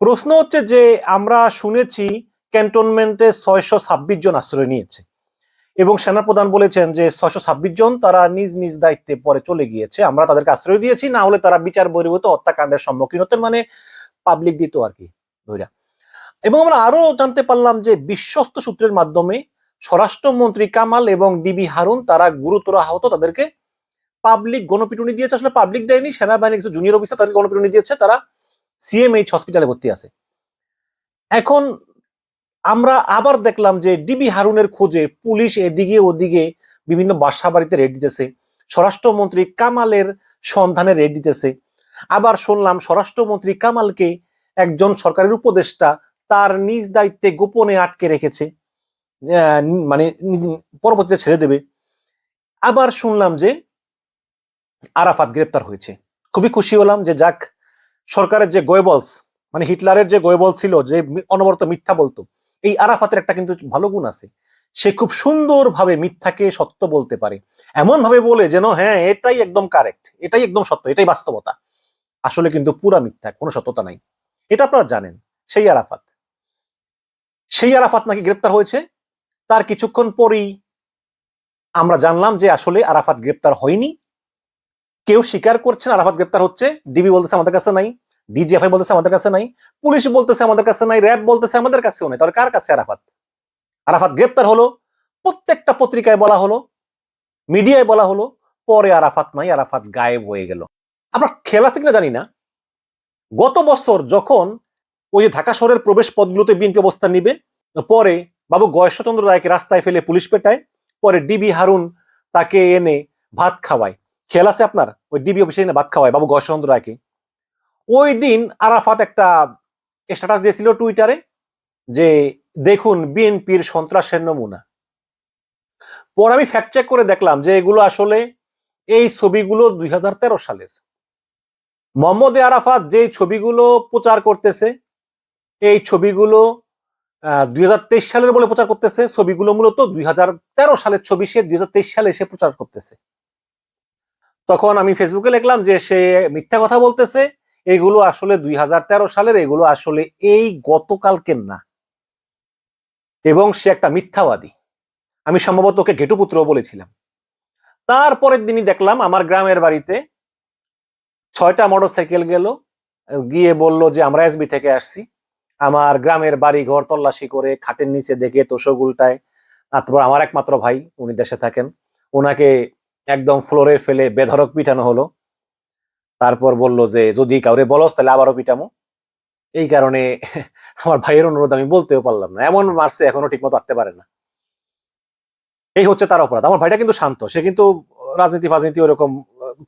প্রশ্ন হচ্ছে যে আমরা শুনেছি ক্যান্টনমেন্টে ছয়শো ছাব্বিশ জন আশ্রয় নিয়েছে এবং সেনাপ্রধান বলেছেন যে ছয়শো ছাব্বিশ জন তারা নিজ নিজ দায়িত্বে পরে চলে গিয়েছে। আমরা তাদেরকে আশ্রয় দিয়েছি, না হলে তারা বিচার বহির্ভূত হত্যাকাণ্ডের সম্মুখীন হতেন মানে পাবলিক দিত আর কি ধৈরা এবং আমরা আরও জানতে পারলাম যে বিশ্বস্ত সূত্রের মাধ্যমে স্বরাষ্ট্রমন্ত্রী কামাল এবং ডিবি হারুন তারা গুরুতর আহত, তাদেরকে পাবলিক গণপিটুনি দিয়েছে। আসলে পাবলিক দেয়নি সেনাবাহিনী কিছু জুনিয়র অফিসার তাদেরকে গণপিটুনি দিয়েছে। তারা সিএমএইচ হসপিটালে ভর্তি আছে। এখন আমরা আবার দেখলাম যে ডিবি হারুনের খোঁজে পুলিশ এদিকে ওদিকে বিভিন্ন বাসা বাড়িতে রেড দিতেছে। স্বরাষ্ট্রমন্ত্রী কামালের সন্ধানে রেড দিতেছে। আবার শুনলাম স্বরাষ্ট্রমন্ত্রী কামালকে একজন সরকারের উপদেষ্টা তার নিজ দায়িত্বে গোপনে আটকে রেখেছে। মানে পরবর্তীতে ছেড়ে দেবে। আবার শুনলাম যে আরাফাত গ্রেপ্তার হয়েছে। খুবই খুশি হলাম যে যাক সরকারের যে গোয়েবলস মানে হিটলারের যে গোয়েবল ছিল, যে অনবরত মিথ্যা বলতো, এই আরাফাতের একটা কিন্তু ভালো গুণ আছে। সে খুব সুন্দরভাবে মিথ্যাকে সত্য বলতে পারে। এমন ভাবে বলে যেন হ্যাঁ এটাই একদম কারেক্ট এটাই একদম সত্য, এটাই বাস্তবতা। আসলে কিন্তু পুরা মিথ্যা, কোনো সত্যতা নাই। এটা আপনারা জানেন, সেই আরাফাত। সেই আরাফাত নাকি গ্রেপ্তার হয়েছে। তার কিছুক্ষণ পরেই আমরা জানলাম যে আসলে আরাফাত গ্রেপ্তার হয়নি। কেউ স্বীকার করছেন আরাফাত গ্রেপ্তার হচ্ছে ডিবি বলতেছে আমাদের কাছে নাই ডিজিএফআই বলতেছে আমাদের কাছে নাই, পুলিশ বলতেছে আমাদের কাছে নাই, র্যাব বলতেছে আমাদের কাছেও নাই, তাহলে কার কাছে আরাফাত? আরাফাত গ্রেপ্তার হলো, প্রত্যেকটা পত্রিকায় বলা হলো, মিডিয়ায় বলা হলো, পরে আরাফাত নাই, আরাফাত গায়েব হয়ে গেল। আমরা খেয়াল আছে কিনা জানি না। গত বছর যখন ওই যে ঢাকা শহরের প্রবেশ পথগুলোতে বিএনপি অবস্থান নিবে, পরে বাবু গয়েশ্বরচন্দ্র রায়কে রাস্তায় ফেলে পুলিশ পেটায়, পরে ডিবি হারুন তাকে এনে ভাত খাওয়ায়। খেয়াল আছে আপনার? ওই ডিবি অফিসে এনে ভাত খাওয়ায়, বাবু গয়েশ্বরচন্দ্র রায়কে। ওই দিন আরাফাত একটা স্ট্যাটাস দিয়েছিল টুইটারে যে, দেখুন বিএনপির সন্ত্রাসের নমুনা। পর আমি ফ্যাক্ট চেক করে দেখলাম যে, এগুলো আসলে এই ছবিগুলো দুই হাজার তেরো সালের। মোহাম্মদ আরাফাত যে ছবিগুলো প্রচার করতেছে, এই ছবিগুলো দুই হাজার তেইশ সালের বলে প্রচার করতেছে, ছবিগুলো মূলত দুই হাজার তেরো সালের ছবি সে দুই হাজার তেইশ সালে এসে প্রচার করতেছে। তখন আমি ফেসবুকে লিখলাম যে সে মিথ্যা কথা বলতেছে, এগুলো আসলে দুই হাজার তেরো সালের, এগুলো আসলে এই গতকালকের না। এবং সে একটা মিথ্যাবাদী। আমি সম্ভবত ওকে ঘেটুপুত্র বলেছিলাম। তারপরের দিনই দেখলাম আমার গ্রামের বাড়িতে ছয়টা মোটর সাইকেল গেল, গিয়ে বলল যে, আমরা এসবি থেকে আসছি। আমার গ্রামের বাড়ি ঘর তল্লাশি করে খাটের নিচে দেখে তোষগুলটায় তারপর আমার একমাত্র ভাই, উনি দেশে থাকেন। ওনাকে একদম ফ্লোরে ফেলে বেধরক পিটানো হলো। তারপর বলল যে, যদি কাউরে বলস, তাহলে আবারও পিটামো। এই কারণে আমার ভাইয়ের অনুরোধ আমি বলতেও পারলাম না। এমন মারছে এখনও ঠিক মতো আটতে পারে না। এই হচ্ছে তার অপরাধ। আমার ভাইটা কিন্তু শান্ত। সে কিন্তু রাজনীতি ফাজনীতি ওরকম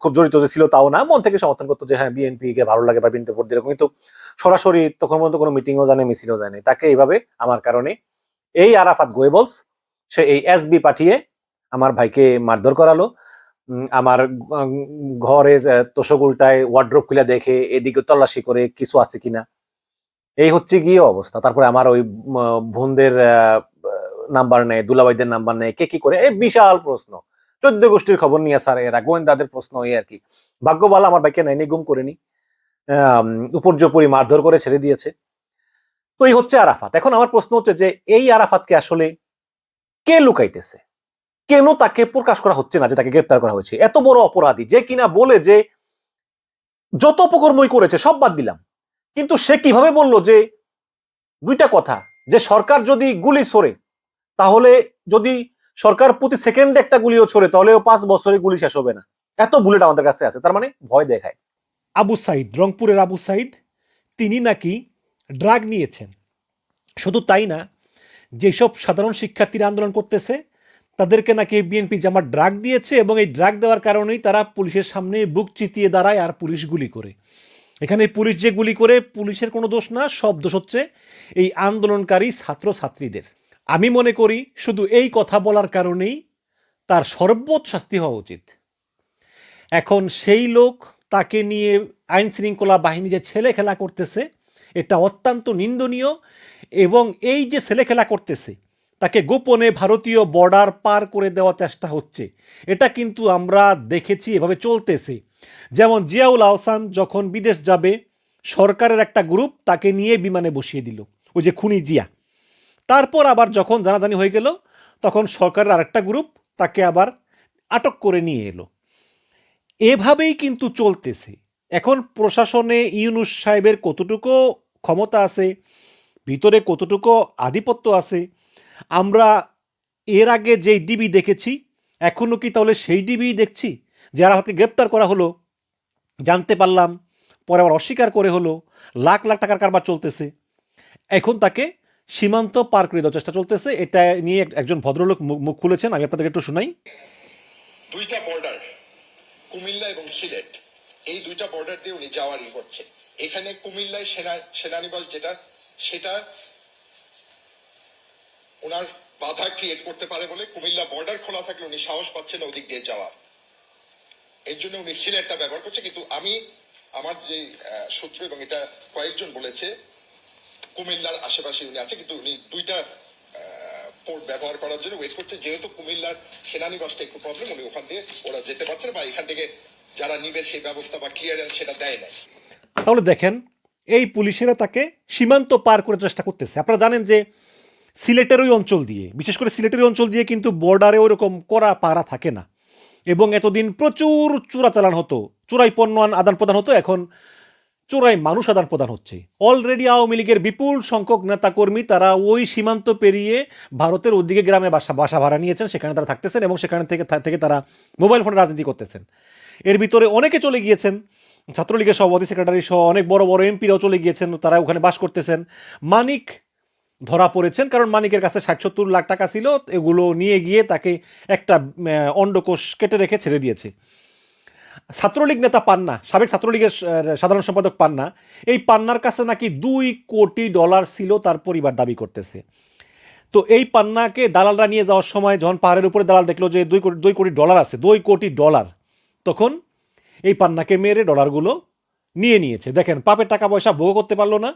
খুব জড়িত যে ছিল তাও না। মন থেকে সমর্থন করতো যে হ্যাঁ বিএনপি কে ভালো লাগে বা বিএনপি ভোট কিন্তু সরাসরি তখন পর্যন্ত কোনো মিটিংও জানে, মিছিলও জানে। তাকে এইভাবে আমার কারণে এই আরাফাত গোয়েবলস, সে এই এসবি পাঠিয়ে আমার ভাইকে মারধর করালো। আমার ঘরের আহ, তোষগুলটায় ওয়ার্ড্রোপ খুলে দেখে এদিকে তল্লাশি করে কিছু আছে কিনা। এই হচ্ছে গিয়ে অবস্থা। তারপরে আমার ওই বোনদের নাম্বার নেয় দুলাভাইদের নাম্বার নেয় কে কি করে? এই বিশাল প্রশ্ন। চোদ্দ গোষ্ঠীর খবর নিয়ে স্যার এরা গোয়েন্দাদের প্রশ্ন এই আর কি। ভাগ্য ভালো আমার বাইকে নেয়নি গুম করেনি। উপর্যুপরি মারধর করে ছেড়ে দিয়েছে। তো এই হচ্ছে আরাফাত। এখন আমার প্রশ্ন হচ্ছে যে এই আরাফাতকে আসলে কে লুকাইতেছে? কেন তাকে প্রকাশ করা হচ্ছে না যে তাকে গ্রেপ্তার করা হয়েছে? এত বড় অপরাধী, যে কিনা বলে যে যত অপকর্মই করেছে, সব বাদ দিলাম। কিন্তু সে কীভাবে বলল যে, দুইটা কথা, যে সরকার যদি গুলি ছোড়ে, তাহলে যদি সরকার প্রতি সেকেন্ডে একটা গুলিও ছোড়ে তাহলে পাঁচ বছরে গুলি শেষ হবে না। এত বুলেট আমাদের কাছে আছে, তার মানে ভয় দেখায়। আবু সাইদ, রংপুরের আবু সাইদ, তিনি নাকি ড্রাগ নিয়েছেন। শুধু তাই না, যেসব সাধারণ শিক্ষার্থীরা আন্দোলন করতেছে তাদেরকে নাকি বিএনপি জামাত ড্রাগ দিয়েছে এবং এই ড্রাগ দেওয়ার কারণেই তারা পুলিশের সামনে বুক চিতিয়ে দাঁড়ায় আর পুলিশ গুলি করে। এখানে পুলিশ যে গুলি করে, পুলিশের কোনো দোষ না, সব দোষ হচ্ছে এই আন্দোলনকারী ছাত্রছাত্রীদের। আমি মনে করি শুধু এই কথা বলার কারণেই তার সর্বোচ্চ শাস্তি হওয়া উচিত। এখন সেই লোক তাকে নিয়ে আইন শৃঙ্খলা বাহিনী যে ছেলে খেলা করতেছে, এটা অত্যন্ত নিন্দনীয় এবং এই যে ছেলে খেলা করতেছে তাকে গোপনে ভারতীয় বর্ডার পার করে দেওয়ার চেষ্টা হচ্ছে। এটা কিন্তু আমরা দেখেছি, এভাবে চলতেছে। যেমন জিয়াউল আহসান যখন বিদেশ যাবে, সরকারের একটা গ্রুপ তাকে নিয়ে বিমানে বসিয়ে দিল, ওই যে খুনি জিয়া। তারপর আবার যখন জানাজানি হয়ে গেল, তখন সরকারের আরেকটা গ্রুপ তাকে আবার আটক করে নিয়ে এলো। এভাবেই কিন্তু চলতেছে। এখন প্রশাসনে ইউনুস সাহেবের কতটুকু ক্ষমতা আছে, ভিতরে কতটুকু আধিপত্য আছে আমরা এর আগে যেই ডিবি দেখেছি এখনও কি তাহলে সেই ডিবি দেখছি? যারা হাতে গ্রেপ্তার করা হলো, জানতে পারলাম, পরে আবার অস্বীকার করে হলো, লাখ লাখ টাকার কারবার চলতেছে। এখন তাকে সীমান্ত পার করে দেওয়ার চেষ্টা চলতেছে। এটা নিয়ে একজন ভদ্রলোক মুখ- খুলেছেন, আমি আপনাদেরকে একটু শোনাই। দুইটা বর্ডার কুমিল্লা এবং সিলেট, এই দুইটা বর্ডার দিয়ে উনি যাওয়ারই করছে এখানে কুমিল্লায় সেনা সেনানিবাস যেটা, সেটা ওনার বাধা ক্রিয়েট করতে পারে বলে কুমিল্লা বর্ডার খোলা থাকলে উনি সাহস পাচ্ছেন ওদিক দিয়ে যাওয়ার। এর জন্য উনি সিলেটটা ব্যবহার করছে, কিন্তু আমি আমার যে সূত্র এবং এটা কয়েকজন বলেছে, কুমিল্লার আশেপাশে উনি আছে, কিন্তু উনি দুইটা পোর্ট ব্যবহার করার জন্য ওয়েট করছে। যেহেতু কুমিল্লার সেনানিবাসটা একটু প্রবলেম উনি ওখান দিয়ে ওরা যেতে পারছে না বা এখান থেকে যারা নিবে সেই ব্যবস্থা বা ক্লিয়ারেন্স সেটা দেয় না তাহলে দেখেন, এই পুলিশেরা তাকে সীমান্ত পার করে চেষ্টা করতেছে। আপনারা জানেন যে সিলেটের ওই অঞ্চল দিয়ে, বিশেষ করে সিলেটের অঞ্চল দিয়ে কিন্তু বর্ডারে ওরকম করা পারা থাকে না। এবং এতদিন প্রচুর চোরাচালান হতো, চোরাই পণ্য আদান প্রদান হতো, এখন চোরাই মানুষ আদান প্রদান হচ্ছে। অলরেডি আওয়ামী লীগের বিপুল সংখ্যক নেতাকর্মী তারা ওই সীমান্ত পেরিয়ে ভারতের ওদিকে গ্রামে বাসা বাসা ভাড়া নিয়েছেন, সেখানে তারা থাকতেছেন এবং সেখান থেকে থেকে তারা মোবাইল ফোনে রাজনীতি করতেছেন। এর ভিতরে অনেকে চলে গিয়েছেন, ছাত্রলীগের সভাপতি সেক্রেটারি সহ অনেক বড় বড় এমপিরাও চলে গিয়েছেন, তারা ওখানে বাস করতেছেন। মানিক ধরা পড়েছেন, কারণ মানিকের কাছে ষাট সত্তর লাখ টাকা ছিল, এগুলো নিয়ে গিয়ে তাকে একটা অন্ডকোষ কেটে রেখে ছেড়ে দিয়েছে। ছাত্রলীগ নেতা পান্না, সাবেক ছাত্রলীগের সাধারণ সম্পাদক পান্না, এই পান্নার কাছে নাকি দুই কোটি ডলার ছিল তার পরিবার দাবি করতেছে। তো এই পান্নাকে দালালরা নিয়ে যাওয়ার সময় যখন পাহাড়ের উপরে দালাল দেখল যে দুই কোটি দুই কোটি ডলার আছে, দুই কোটি ডলার, তখন এই পান্নাকে মেরে ডলারগুলো নিয়ে নিয়েছে। দেখেন, পাপের টাকা পয়সা ভোগ করতে পারল না,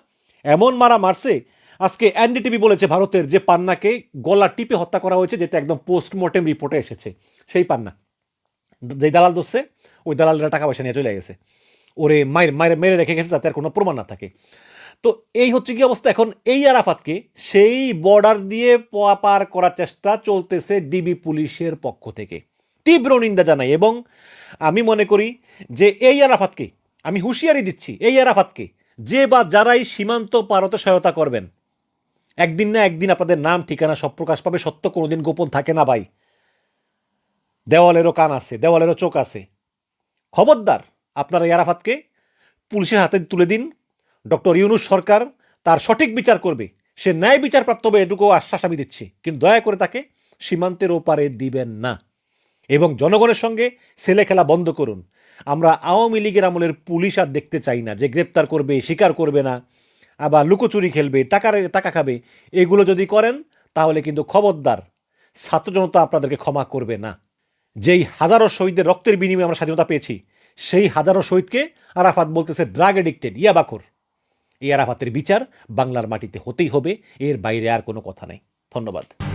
এমন মারা মারছে আজকে এনডিটিভি বলেছে ভারতের যে পান্নাকে গলা টিপে হত্যা করা হয়েছে, যেটা একদম পোস্টমর্টেম রিপোর্টে এসেছে, সেই পান্না। যেই দালাল দোষে ওই দালালরা টাকা পয়সা নিয়ে চলে গেছে। ওরে মায়ের মায়ের মেরে রেখে গেছে যাতে আর কোনো প্রমাণ না থাকে। তো এই হচ্ছে কি অবস্থা? এখন এই আরাফাতকে সেই বর্ডার দিয়ে পার করার চেষ্টা চলতেছে ডিবি পুলিশের পক্ষ থেকে। তীব্র নিন্দা জানাই এবং আমি মনে করি যে এই আরাফাতকে, আমি হুঁশিয়ারি দিচ্ছি, এই আরাফাতকে যে বা যারাই সীমান্ত পারতে সহায়তা করবেন একদিন না একদিন আপনাদের নাম, ঠিকানা সব প্রকাশ পাবে। সত্য কোনোদিন গোপন থাকে না ভাই। দেওয়ালেরও কান আছে, দেওয়ালেরও চোখ আছে। খবরদার, আপনারা ইয়ারাফাতকে পুলিশের হাতে তুলে দিন। ডক্টর ইউনুস সরকার তার সঠিক বিচার করবে। সে ন্যায় বিচার প্রাপ্ত হবে এটুকু আশ্বাস আমি দিচ্ছি। কিন্তু দয়া করে তাকে সীমান্তের ওপারে দিবেন না। এবং জনগণের সঙ্গে ছেলে খেলা বন্ধ করুন। আমরা আওয়ামী লীগের আমলের পুলিশ আর দেখতে চাই না। যে গ্রেপ্তার করবে স্বীকার করবে না। আবার লুকোচুরি খেলবে, টাকার টাকা খাবে, এগুলো যদি করেন, তাহলে কিন্তু খবরদার। ছাত্র জনতা আপনাদেরকে ক্ষমা করবে না। যেই হাজারো শহীদদের রক্তের বিনিময়ে আমরা স্বাধীনতা পেয়েছি, সেই হাজারো শহীদকে আরাফাত বলতেছে ড্রাগ এডিক্টেড ইয়াবাকর। এই আরাফাতের বিচার বাংলার মাটিতে হতেই হবে, এর বাইরে আর কোনো কথা নেই। ধন্যবাদ।